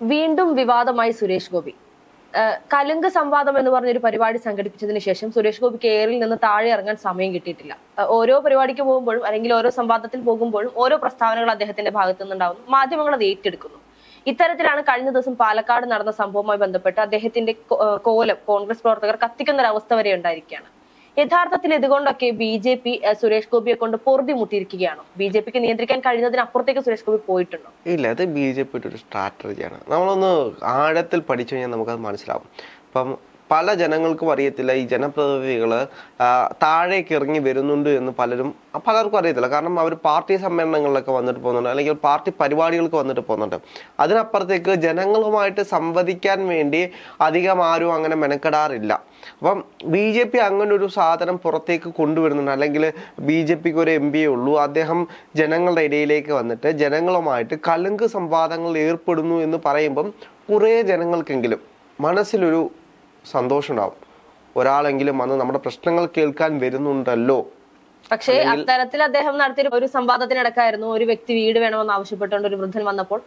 വീണ്ടും വിവാദമായി സുരേഷ് ഗോപി. കലുങ്ക് സംവാദം എന്ന് പറഞ്ഞൊരു പരിപാടി സംഘടിപ്പിച്ചതിന് ശേഷം സുരേഷ് ഗോപി കെയറിൽ നിന്ന് താഴെ ഇറങ്ങാൻ സമയം കിട്ടിയിട്ടില്ല. ഓരോ പരിപാടിക്ക് പോകുമ്പോഴും അല്ലെങ്കിൽ ഓരോ സംവാദത്തിൽ പോകുമ്പോഴും ഓരോ പ്രസ്താവനകൾ അദ്ദേഹത്തിന്റെ ഭാഗത്തു നിന്നുണ്ടാവുന്നു മാധ്യമങ്ങൾ അത് ഏറ്റെടുക്കുന്നു. ഇത്തരത്തിലാണ് കഴിഞ്ഞ ദിവസം പാലക്കാട് നടന്ന സംഭവവുമായി ബന്ധപ്പെട്ട് അദ്ദേഹത്തിന്റെ കോലം കോൺഗ്രസ് പ്രവർത്തകർ കത്തിക്കുന്ന ഒരു അവസ്ഥ വരെ ഉണ്ടായിരിക്കുകയാണ്. യഥാർത്ഥത്തിൽ ഇതുകൊണ്ടൊക്കെ ബി ജെ പി സുരേഷ് ഗോപിയെ കൊണ്ട് പൊറുതി മുട്ടിയിരിക്കുകയാണ് ബി ജെ പിക്ക് നിയന്ത്രിക്കാൻ കഴിയുന്നതിനപ്പുറത്തേക്ക് സുരേഷ് ഗോപി പോയിട്ടുണ്ടോ? ഇല്ല അത് ബി ജെ പിയുടെ ഒരു സ്ട്രാറ്റജിയാണ്. നമ്മളൊന്ന് ആഴത്തിൽ പഠിച്ചു കഴിഞ്ഞാൽ നമുക്കത് മനസ്സിലാവും. ഇപ്പം പല ജനങ്ങൾക്കും അറിയത്തില്ല ഈ ജനപ്രതിനിധികൾ താഴേക്ക് ഇറങ്ങി വരുന്നുണ്ട് എന്ന് പലരും പലർക്കും അറിയത്തില്ല. കാരണം അവർ പാർട്ടി സമ്മേളനങ്ങളിലൊക്കെ വന്നിട്ട് പോകുന്നുണ്ട് അല്ലെങ്കിൽ പാർട്ടി പരിപാടികൾക്ക് വന്നിട്ട് പോകുന്നുണ്ട്. അതിനപ്പുറത്തേക്ക് ജനങ്ങളുമായിട്ട് സംവദിക്കാൻ വേണ്ടി അധികം ആരും അങ്ങനെ മെനക്കെടാറില്ല. അപ്പം ബി ജെ പി അങ്ങനെ ഒരു സാധനം പുറത്തേക്ക് കൊണ്ടുവരുന്നുണ്ട് അല്ലെങ്കിൽ ബി ജെ പിക്ക് ഒരു എം പിയേ ഉള്ളൂ അദ്ദേഹം ജനങ്ങളുടെ ഇടയിലേക്ക് വന്നിട്ട് ജനങ്ങളുമായിട്ട് കലുങ്ക് സംവാദങ്ങളിൽ ഏർപ്പെടുന്നു എന്ന് പറയുമ്പം കുറേ ജനങ്ങൾക്കെങ്കിലും മനസ്സിലൊരു സന്തോഷം ഉണ്ടാവും ഒരാളെങ്കിലും വന്ന് നമ്മുടെ പ്രശ്നങ്ങൾ കേൾക്കാൻ വരുന്നുണ്ടല്ലോ. പക്ഷേ അത്തരത്തിൽ അദ്ദേഹം നടത്തിയ ഒരു സംവാദത്തിനിടക്കായിരുന്നു. ഒരു വ്യക്തി വീട് വേണമെന്ന് ആവശ്യപ്പെട്ടുകൊണ്ട് ഒരു വൃദ്ധൻ വന്നപ്പോൾ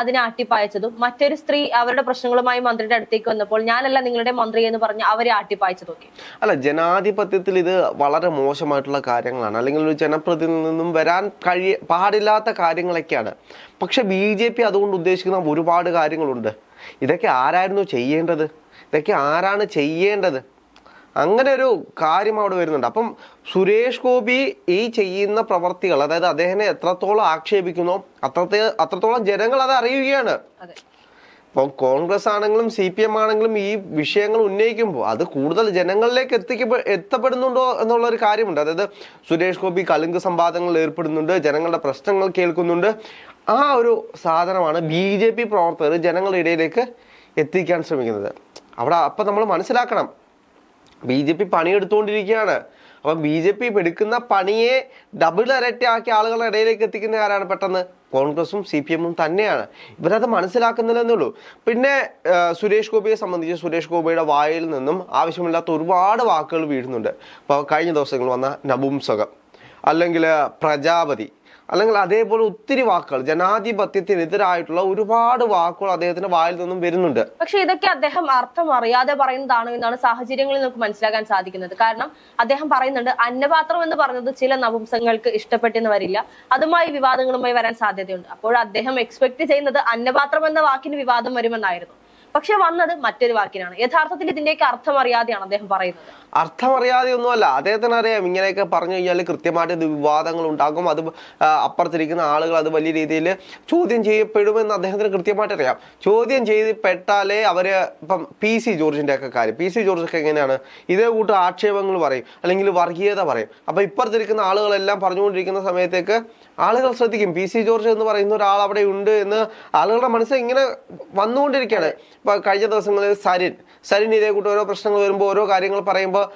അതിനെ ആട്ടിപ്പായച്ചതും മറ്റൊരു സ്ത്രീ അവരുടെ പ്രശ്നങ്ങളുമായി മന്ത്രിയുടെ അടുത്തേക്ക് വന്നപ്പോൾ ഞാനല്ല നിങ്ങളുടെ മന്ത്രി എന്ന് പറഞ്ഞ് അവരെ ആട്ടിപ്പായച്ചതും ഒക്കെ അല്ല ജനാധിപത്യത്തിൽ ഇത് വളരെ മോശമായിട്ടുള്ള കാര്യങ്ങളാണ്. അല്ലെങ്കിൽ ഒരു ജനപ്രതിനിധിയിൽ നിന്നും വരാൻ കഴിയ പാടില്ലാത്ത കാര്യങ്ങളൊക്കെയാണ്. പക്ഷെ ബി ജെ പി അതുകൊണ്ട് ഉദ്ദേശിക്കുന്ന ഒരുപാട് കാര്യങ്ങളുണ്ട്. ഇതൊക്കെ ആരായിരുന്നു ചെയ്യേണ്ടത്? ഇതൊക്കെ ആരാണ് ചെയ്യേണ്ടത്? അങ്ങനെ ഒരു കാര്യം അവിടെ വരുന്നുണ്ട്. അപ്പം സുരേഷ് ഗോപി ഈ ചെയ്യുന്ന പ്രവർത്തികൾ അതായത് അദ്ദേഹത്തെ എത്രത്തോളം ആക്ഷേപിക്കുന്നു അത്രത്തെ അത്രത്തോളം ജനങ്ങൾ അത് അറിയുകയാണ്. അതെ. ഇപ്പോൾ കോൺഗ്രസ് ആണെങ്കിലും സി പി എം ആണെങ്കിലും ഈ വിഷയങ്ങൾ ഉന്നയിക്കുമ്പോൾ അത് കൂടുതൽ ജനങ്ങളിലേക്ക് എത്തിക്കപ്പെ എത്തപ്പെടുന്നുണ്ടോ എന്നുള്ള ഒരു കാര്യമുണ്ട്. അതായത് സുരേഷ് ഗോപി കലുങ്ക് സംവാദങ്ങളിൽ ഏർപ്പെടുന്നുണ്ട് ജനങ്ങളുടെ പ്രശ്നങ്ങൾ കേൾക്കുന്നുണ്ട്. ആ ഒരു സാധനമാണ് ബി ജെ പി പ്രവർത്തകർ ജനങ്ങളുടെ ഇടയിലേക്ക് എത്തിക്കാൻ ശ്രമിക്കുന്നത്. അവിടെ അപ്പം നമ്മൾ മനസ്സിലാക്കണം. ബി ജെ പി പണിയെടുത്തുകൊണ്ടിരിക്കുകയാണ്. അപ്പം ബി ജെ പി എടുക്കുന്ന പണിയെ ഡബിൾ ഇരട്ടിയാക്കി ആളുകളുടെ ഇടയിലേക്ക് എത്തിക്കുന്ന ആരാണ് പെട്ടെന്ന്? കോൺഗ്രസും സി പി എമ്മും തന്നെയാണ്. ഇവരത് മനസ്സിലാക്കുന്നില്ലെന്നേ ഉള്ളൂ. പിന്നെ സുരേഷ് ഗോപിയെ സംബന്ധിച്ച് സുരേഷ് ഗോപിയുടെ വായിൽ നിന്നും ആവശ്യമില്ലാത്ത ഒരുപാട് വാക്കുകൾ വീഴുന്നുണ്ട്. ഇപ്പോൾ കഴിഞ്ഞ ദിവസങ്ങൾ വന്ന നപുംസകം. അല്ലെങ്കിൽ പ്രജാപതി. അല്ലെങ്കിൽ അതേപോലെ ഒത്തിരി വാക്കുകൾ. ജനാധിപത്യത്തിനെതിരായിട്ടുള്ള ഒരുപാട് വാക്കുകൾ അദ്ദേഹത്തിന്റെ വായിൽ നിന്നും വരുന്നുണ്ട്. പക്ഷെ ഇതൊക്കെ അദ്ദേഹം അർത്ഥം അറിയാതെ പറയുന്നതാണ് എന്നാണ് സാഹചര്യങ്ങളിൽ നമുക്ക് മനസ്സിലാക്കാൻ സാധിക്കുന്നത്. കാരണം അദ്ദേഹം പറയുന്നുണ്ട് അന്നപാത്രം എന്ന് പറഞ്ഞത് ചില നപുംസങ്ങൾക്ക് ഇഷ്ടപ്പെട്ടെന്ന് വരില്ല. അതുമായി വിവാദങ്ങളുമായി വരാൻ സാധ്യതയുണ്ട്. അപ്പോൾ അദ്ദേഹം എക്സ്പെക്ട് ചെയ്യുന്നത് അന്നപാത്രം എന്ന വാക്കിന് വിവാദം വരുമെന്നായിരുന്നു. പക്ഷെ വന്നത് മറ്റൊരു വാക്കിനാണ്. യഥാർത്ഥത്തിൽ ഇതിന്റെയൊക്കെ അർത്ഥം അറിയാതെയാണ് അദ്ദേഹം പറയുന്നത്. അർത്ഥം അറിയാതെ ഒന്നുമല്ല അദ്ദേഹത്തിന് അറിയാം ഇങ്ങനെയൊക്കെ പറഞ്ഞു കഴിഞ്ഞാൽ കൃത്യമായിട്ട് വിവാദങ്ങൾ ഉണ്ടാകും. അത് അപ്പുറത്തിരിക്കുന്ന ആളുകൾ അത് വലിയ രീതിയിൽ ചോദ്യം ചെയ്യപ്പെടുമെന്ന് അദ്ദേഹത്തിന് കൃത്യമായിട്ട് അറിയാം. ചോദ്യം ചെയ്യപ്പെട്ടാലേ അവർ ഇപ്പം പി സി ജോർജിന്റെ ഒക്കെ കാര്യം. പി സി ജോർജ് ഒക്കെ എങ്ങനെയാണ്? ഇതേ കൂട്ട് ആക്ഷേപങ്ങൾ പറയും. അല്ലെങ്കിൽ വർഗീയത പറയും. അപ്പൊ ഇപ്പുറത്തിരിക്കുന്ന ആളുകളെല്ലാം പറഞ്ഞുകൊണ്ടിരിക്കുന്ന സമയത്തേക്ക് ആളുകൾ ശ്രദ്ധിക്കും. പി സി ജോർജ് എന്ന് പറയുന്ന ഒരാൾ അവിടെ ഉണ്ട് എന്ന് ആളുകളുടെ മനസ്സിൽ ഇങ്ങനെ വന്നുകൊണ്ടിരിക്കുകയാണ്. ഇപ്പൊ കഴിഞ്ഞ ദിവസങ്ങളിൽ സരിൻ. സരിൻ ഇതേ കൂട്ട് ഓരോ പ്രശ്നങ്ങൾ വരുമ്പോൾ ഓരോ കാര്യങ്ങൾ പറയുമ്പോൾ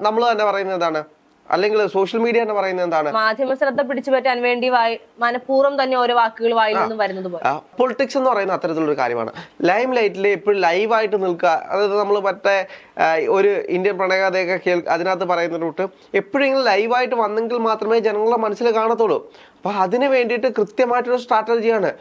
നമ്മൾ തന്നെ പറയുന്നത് എന്താണ്? അല്ലെങ്കിൽ സോഷ്യൽ മീഡിയ എന്ന് പറയുന്നത് എന്താണ്? മാധ്യമ ശ്രദ്ധ പിടിച്ചു പറ്റാൻ വേണ്ടി മനഃപൂർവം തന്നെ ഓരോ വാക്കുകൾ വായിൽ നിന്നും വരുന്നത് പോലെ. പൊളിറ്റിക്സ് എന്ന് പറയുന്ന അത്തരത്തിലുള്ള ഒരു ലൈം ലൈറ്റിൽ എപ്പോഴും ലൈവായിട്ട് നിൽക്കുക. അതായത് നമ്മൾ മറ്റേ ഒരു ഇന്ത്യൻ പ്രണയകഥയൊക്കെ കേൾ അതിനകത്ത് പറയുന്ന തൊട്ട് എപ്പോഴെങ്കിലും ലൈവായിട്ട് വന്നെങ്കിൽ മാത്രമേ ജനങ്ങളുടെ മനസ്സിൽ കാണത്തുള്ളൂ. അപ്പോൾ അതിന് വേണ്ടിയിട്ട് കൃത്യമായിട്ടൊരു സ്ട്രാറ്റജിയാണ്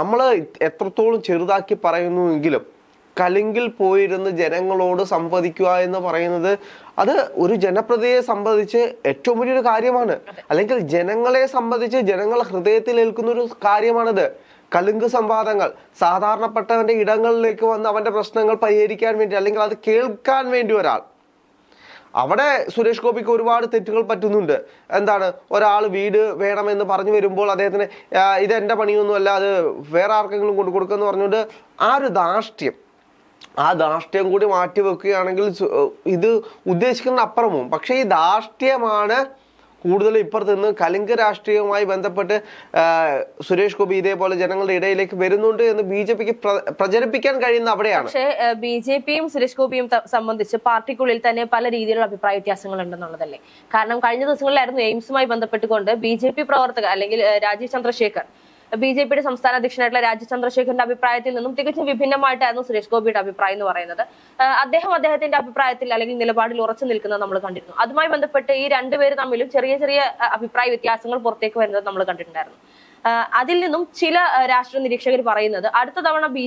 നമ്മൾ എത്രത്തോളം ചെറുതാക്കി പറയുന്നുവെങ്കിലും കലിങ്കിൽ പോയിരുന്ന് ജനങ്ങളോട് സംവദിക്കുക എന്ന് പറയുന്നത് അത് ഒരു ജനപ്രതിയെ സംബന്ധിച്ച് ഏറ്റവും വലിയൊരു കാര്യമാണ്. അല്ലെങ്കിൽ ജനങ്ങളെ സംബന്ധിച്ച് ജനങ്ങൾ ഹൃദയത്തിൽ ഏൽക്കുന്ന ഒരു കാര്യമാണിത്. കലുങ്ക് സംവാദങ്ങൾ സാധാരണപ്പെട്ടവന്റെ ഇടങ്ങളിലേക്ക് വന്ന് അവന്റെ പ്രശ്നങ്ങൾ പരിഹരിക്കാൻ വേണ്ടി അല്ലെങ്കിൽ അത് കേൾക്കാൻ വേണ്ടി ഒരാൾ. അവിടെ സുരേഷ് ഗോപിക്ക് ഒരുപാട് തെറ്റുകൾ പറ്റുന്നുണ്ട്. എന്താണ്? ഒരാൾ വീട് വേണമെന്ന് പറഞ്ഞു വരുമ്പോൾ അദ്ദേഹത്തിന് ഇത് എന്റെ പണിയൊന്നുമല്ല അത് വേറെ ആർക്കെങ്കിലും കൊണ്ടു കൊടുക്കുമെന്ന് പറഞ്ഞുകൊണ്ട് ആ ഒരു ധാർഷ്ട്യം ആ ധാർഷ്ട്യം കൂടി മാറ്റി വെക്കുകയാണെങ്കിൽ ഇത് ഉദ്ദേശിക്കുന്ന അപ്പുറവും. പക്ഷേ ഈ ധാർഷ്ട്യമാണ് കൂടുതൽ ഇപ്പുറത്ത് നിന്ന് കലിംഗ രാഷ്ട്രീയവുമായി ബന്ധപ്പെട്ട് സുരേഷ് ഗോപി ഇതേപോലെ ജനങ്ങളുടെ ഇടയിലേക്ക് വരുന്നുണ്ട് എന്ന് ബി ജെ പിക്ക് പ്രചരിപ്പിക്കാൻ കഴിയുന്ന അവിടെയാണ്. പക്ഷേ ബി ജെ പിയും സുരേഷ് ഗോപിയും സംബന്ധിച്ച് പാർട്ടിക്കുള്ളിൽ തന്നെ പല രീതിയിലുള്ള അഭിപ്രായ വ്യത്യാസങ്ങൾ ഉണ്ടെന്നുള്ളതല്ലേ കാരണം കഴിഞ്ഞ ദിവസങ്ങളിലായിരുന്നു എയിംസുമായി ബന്ധപ്പെട്ടുകൊണ്ട് ബി ജെ പി പ്രവർത്തകർ അല്ലെങ്കിൽ രാജീവ് ചന്ദ്രശേഖർ ബി ജെ പിയുടെ സംസ്ഥാന അധ്യക്ഷനായിട്ടുള്ള രാജ്യ ചന്ദ്രശേഖരന്റെ അഭിപ്രായത്തിൽ നിന്നും തികച്ചും വിഭിന്നമായിട്ടായിരുന്നു സുരേഷ് ഗോപിയുടെ അഭിപ്രായം എന്ന് പറയുന്നത്. അദ്ദേഹം അദ്ദേഹത്തിന്റെ അഭിപ്രായത്തിൽ അല്ലെങ്കിൽ നിലപാടിൽ ഉറച്ചു നിൽക്കുന്നത് നമ്മൾ കണ്ടിരുന്നു. അതുമായി ബന്ധപ്പെട്ട് ഈ രണ്ടുപേര് തമ്മിലും ചെറിയ ചെറിയ അഭിപ്രായ വ്യത്യാസങ്ങൾ പുറത്തേക്ക് വരുന്നത് നമ്മൾ കണ്ടിട്ടുണ്ടായിരുന്നു. അതിൽ നിന്നും ചില രാഷ്ട്രീയ നിരീക്ഷകർ പറയുന്നത് അടുത്ത തവണ ബി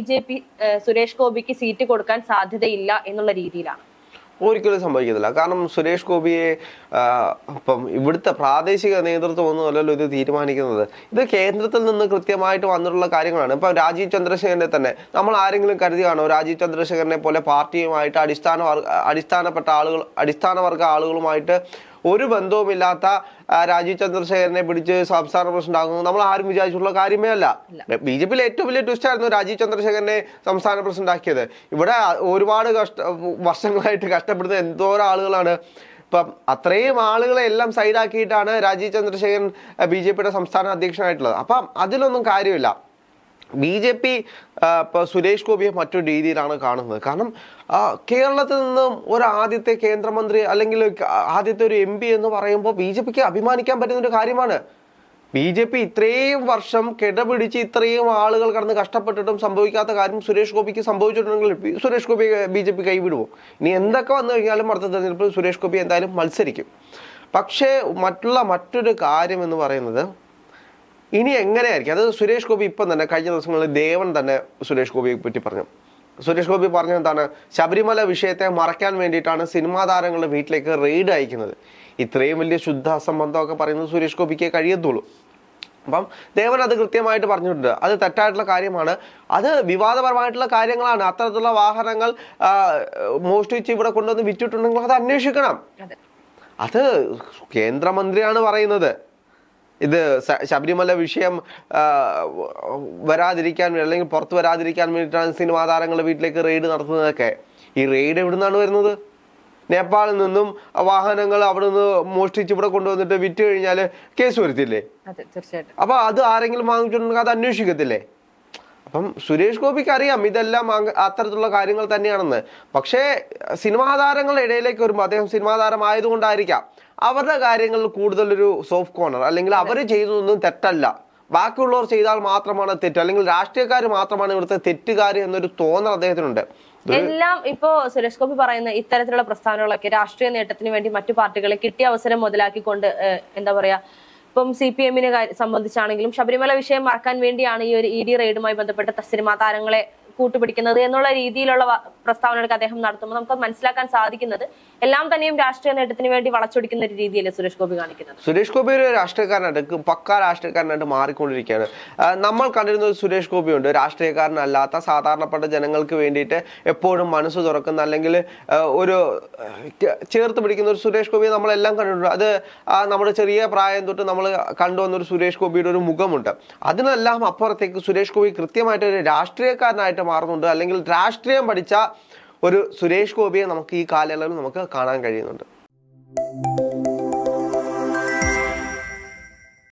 സുരേഷ് ഗോപിക്ക് സീറ്റ് കൊടുക്കാൻ സാധ്യതയില്ല എന്നുള്ള രീതിയിലാണ്. ഒരിക്കലും സംഭവിക്കത്തില്ല. കാരണം സുരേഷ് ഗോപിയെ ഇപ്പം ഇവിടുത്തെ പ്രാദേശിക നേതൃത്വം ഒന്നും അല്ലല്ലോ ഇത് തീരുമാനിക്കുന്നത്. ഇത് കേന്ദ്രത്തിൽ നിന്ന് കൃത്യമായിട്ട് വന്നിട്ടുള്ള കാര്യങ്ങളാണ്. ഇപ്പം രാജീവ് ചന്ദ്രശേഖരനെ തന്നെ നമ്മൾ ആരെങ്കിലും കരുതിയാണോ രാജീവ് ചന്ദ്രശേഖരനെ പോലെ പാർട്ടിയുമായിട്ട് അടിസ്ഥാന അടിസ്ഥാനപ്പെട്ട ആളുകൾ അടിസ്ഥാന വർഗ ആളുകളുമായിട്ട് ഒരു ബന്ധവുമില്ലാത്ത രാജീവ് ചന്ദ്രശേഖരനെ പിടിച്ച് സംസ്ഥാന പ്രസിഡന്റ് ആകുന്നത് നമ്മൾ ആരും വിചാരിച്ചിട്ടുള്ള കാര്യമേ അല്ല. ബി ജെ പിയിൽ ഏറ്റവും വലിയ ട്വിസ്റ്റ് ആയിരുന്നു രാജീവ് ചന്ദ്രശേഖരനെ സംസ്ഥാന പ്രസിഡന്റ് ആക്കിയത്. ഇവിടെ ഒരുപാട് കഷ്ട വർഷങ്ങളായിട്ട് കഷ്ടപ്പെടുന്ന എന്തോരം ആളുകളാണ്. ഇപ്പം അത്രയും ആളുകളെ എല്ലാം സൈഡാക്കിയിട്ടാണ് രാജീവ് ചന്ദ്രശേഖരൻ ബി ജെ പിയുടെ സംസ്ഥാന അധ്യക്ഷനായിട്ടുള്ളത്. അപ്പം അതിലൊന്നും കാര്യമില്ല. ബി ജെ പി ഇപ്പോൾ സുരേഷ് ഗോപിയെ മറ്റൊരു രീതിയിലാണ് കാണുന്നത്. കാരണം കേരളത്തിൽ നിന്നും ഒരു ആദ്യത്തെ കേന്ദ്രമന്ത്രി അല്ലെങ്കിൽ ആദ്യത്തെ ഒരു എം പി എന്ന് പറയുമ്പോൾ ബി ജെ പിക്ക് അഭിമാനിക്കാൻ പറ്റുന്ന ഒരു കാര്യമാണ്. ബി ജെ പി ഇത്രയും വർഷം കിടപിടിച്ച് ഇത്രയും ആളുകൾ കടന്ന് കഷ്ടപ്പെട്ടിട്ടും സംഭവിക്കാത്ത കാര്യം സുരേഷ് ഗോപിക്ക് സംഭവിച്ചിട്ടുണ്ടെങ്കിൽ Suresh Gopi B J P കൈവിടുമോ ഇനി എന്തൊക്കെ വന്നു കഴിഞ്ഞാലും അടുത്ത തെരഞ്ഞെടുപ്പിൽ സുരേഷ് ഗോപി എന്തായാലും മത്സരിക്കും. പക്ഷേ മറ്റുള്ള മറ്റൊരു കാര്യം എന്ന് പറയുന്നത് ഇനി എങ്ങനെയായിരിക്കും? അത് സുരേഷ് ഗോപി ഇപ്പം തന്നെ കഴിഞ്ഞ ദിവസങ്ങളിൽ ദേവൻ തന്നെ സുരേഷ് ഗോപിയെ പറ്റി പറഞ്ഞു. സുരേഷ് ഗോപി പറഞ്ഞ എന്താണ്? ശബരിമല വിഷയത്തെ മറയ്ക്കാൻ വേണ്ടിയിട്ടാണ് സിനിമാ താരങ്ങളുടെ വീട്ടിലേക്ക് റെയ്ഡ് അയക്കുന്നത്. ഇത്രയും വലിയ ശുദ്ധ അസംബന്ധമൊക്കെ പറയുന്നത് സുരേഷ് ഗോപിക്ക് കഴിയത്തുള്ളൂ. അപ്പം ദേവൻ അത് കൃത്യമായിട്ട് പറഞ്ഞിട്ടുണ്ട്. അത് തെറ്റായിട്ടുള്ള കാര്യമാണ്. അത് വിവാദപരമായിട്ടുള്ള കാര്യങ്ങളാണ്. അത്തരത്തിലുള്ള വാഹനങ്ങൾ മോഷ്ടിച്ച് ഇവിടെ കൊണ്ടുവന്ന് വിറ്റിട്ടുണ്ടെങ്കിൽ അത് അന്വേഷിക്കണം. അത് കേന്ദ്രമന്ത്രിയാണ് പറയുന്നത്. ഇത് ശബരിമല വിഷയം വരാതിരിക്കാൻ അല്ലെങ്കിൽ പുറത്തു വരാതിരിക്കാൻ വേണ്ടിയിട്ടാണ് സിനിമാ താരങ്ങളുടെ വീട്ടിലേക്ക് റെയ്ഡ് നടത്തുന്നതൊക്കെ. ഈ റെയ്ഡ് എവിടുന്നാണ് വരുന്നത്? നേപ്പാളിൽ നിന്നും വാഹനങ്ങൾ അവിടെ നിന്ന് മോഷ്ടിച്ച് ഇവിടെ കൊണ്ടുവന്നിട്ട് വിറ്റ് കഴിഞ്ഞാൽ കേസ് വരുത്തില്ലേ? അപ്പൊ അത് ആരെങ്കിലും വാങ്ങിച്ചിട്ടുണ്ടെങ്കിൽ അത് അന്വേഷിക്കത്തില്ലേ? അപ്പം സുരേഷ് ഗോപിക്ക് അറിയാം ഇതെല്ലാം അത്തരത്തിലുള്ള കാര്യങ്ങൾ തന്നെയാണെന്ന്. പക്ഷേ സിനിമാ താരങ്ങളുടെ ഇടയിലേക്ക് വരുമ്പോൾ അദ്ദേഹം സിനിമാ താരമായതുകൊണ്ടായിരിക്കാം. അവരുടെ കാര്യങ്ങളിൽ കൂടുതലൊരു സോഫ്റ്റ് കോർണർ അല്ലെങ്കിൽ അവർ ചെയ്തതൊന്നും തെറ്റല്ല. ബാക്കിയുള്ളവർ ചെയ്താൽ മാത്രമാണ് തെറ്റ് അല്ലെങ്കിൽ രാഷ്ട്രീയക്കാർ മാത്രമാണ് ഇവിടുത്തെ തെറ്റുകാർ എന്നൊരു തോന്നൽ അദ്ദേഹത്തിനുണ്ട്. എല്ലാം ഇപ്പോ സുരേഷ് ഗോപി പറയുന്ന ഇത്തരത്തിലുള്ള പ്രസ്ഥാനങ്ങളൊക്കെ രാഷ്ട്രീയ നേട്ടത്തിന് വേണ്ടി മറ്റു പാർട്ടികളെ കിട്ടിയ അവസരം മുതലാക്കിക്കൊണ്ട് എന്താ പറയാ ഇപ്പം സി പി എമ്മിനെ സംബന്ധിച്ചാണെങ്കിലും ശബരിമല വിഷയം മറക്കാൻ വേണ്ടിയാണ് ഈ ഒരു ഇ ഡി റെയ്ഡുമായി ബന്ധപ്പെട്ട സിനിമാ താരങ്ങളെ കൂട്ടുപിടിക്കുന്നത് എന്നുള്ള രീതിയിലുള്ള പ്രസ്താവനകളൊക്കെ അദ്ദേഹം നടത്തുമ്പോൾ നമുക്ക് മനസ്സിലാക്കാൻ സാധിക്കുന്നത് എല്ലാം തന്നെയും രാഷ്ട്രീയ നേട്ടത്തിന് വേണ്ടി വളച്ചൊടിക്കുന്ന ഒരു രീതിയല്ലേ സുരേഷ് ഗോപി കാണിക്കുന്നത്. സുരേഷ് ഗോപി ഒരു രാഷ്ട്രീയക്കാരനായിട്ട് പക്ക രാഷ്ട്രീയക്കാരനായിട്ട് മാറിക്കൊണ്ടിരിക്കുകയാണ്. നമ്മൾ കണ്ടിരുന്ന ഒരു സുരേഷ് ഗോപിയുണ്ട്. രാഷ്ട്രീയക്കാരനല്ലാത്ത സാധാരണപ്പെട്ട ജനങ്ങൾക്ക് വേണ്ടിയിട്ട് എപ്പോഴും മനസ്സ് തുറക്കുന്ന അല്ലെങ്കിൽ ഒരു ചേർത്ത് പിടിക്കുന്ന ഒരു സുരേഷ് ഗോപിയെ നമ്മളെല്ലാം കണ്ടിട്ടുണ്ട്. അത് നമ്മുടെ ചെറിയ പ്രായം തൊട്ട് നമ്മൾ കണ്ടുവന്ന ഒരു സുരേഷ് ഗോപിയുടെ ഒരു മുഖമുണ്ട്. അതിനെല്ലാം അപ്പുറത്തേക്ക് സുരേഷ് ഗോപി കൃത്യമായിട്ട് ഒരു രാഷ്ട്രീയക്കാരനായിട്ട് മാറുന്നുണ്ട്. അല്ലെങ്കിൽ രാഷ്ട്രീയം പഠിച്ച ഒരു സുരേഷ് ഗോപിയെ നമുക്ക് ഈ കാലയളവിൽ നമുക്ക് കാണാൻ കഴിയുന്നുണ്ട്.